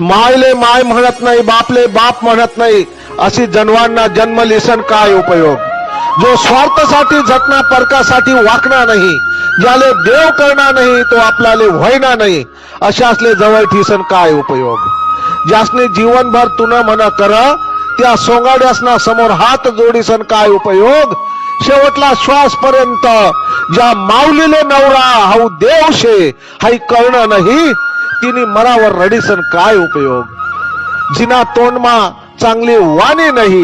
मायले माय म्हणत नाही बापले बाप म्हणत नाही अशी जनवांना जन्म लिसन काय उपयोग? जो स्वार्थासाठी झटना परकासाठी वाकणार नाही ज्याले देव करणार नाही तो आपल्याले व्हायना नाही अशा असले जवळ ठिसन काय उपयोग? ज्यासने जीवनभर तुन म्हण कर त्या सोंगाड्यासना समोर हात जोडीसन काय उपयोग? शेवटला श्वास पर्यंत ज्या माऊलीले नवरा हाऊ देव शे हाई कळणं नाही तिने मरावर रडीसन काय उपयोग जिना तोंडमा चांगली वाणी नाही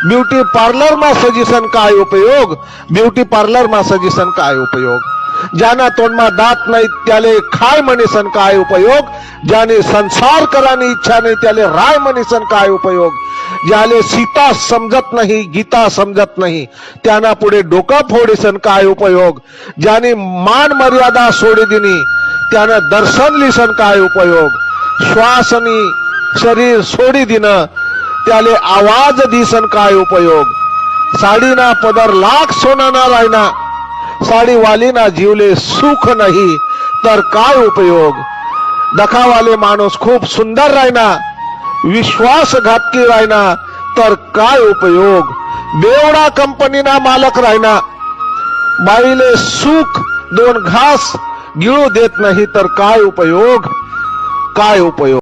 ब्युटी पार्लर मा सजीसन काय उपयोग ब्युटी पार्लर मा सजीसन काय उपयोग ज्याना तोंडमा दात नाही त्याले खाय म्हणीसन काय उपयोग ज्याने संसार करानी इच्छा नाही त्याले राय म्हणीसन काय उपयोग ज्याले सीता समजत नाही गीता समजत नाही त्यांना पुढे डोका फोडीसन काय उपयोग ज्याने मान मर्यादा सोडी दिनी त्यानं दर्शन लिसन काय उपयोग? श्वासनी शरीर सोडी दिन त्याले आवाज दिसन काय उपयोग? साडीना पदर लाख सोनाना रायना साडीवालीना जीवले सुख नाही तर काय उपयोग? दखावाले माणूस खूप सुंदर रायना विश्वासघातकी रायना तर काय उपयोग? बेवडा कंपनीना मालक रायना बाईले सुख दोन घास गिळू देत नाही तर काय उपयोग काय उपयोग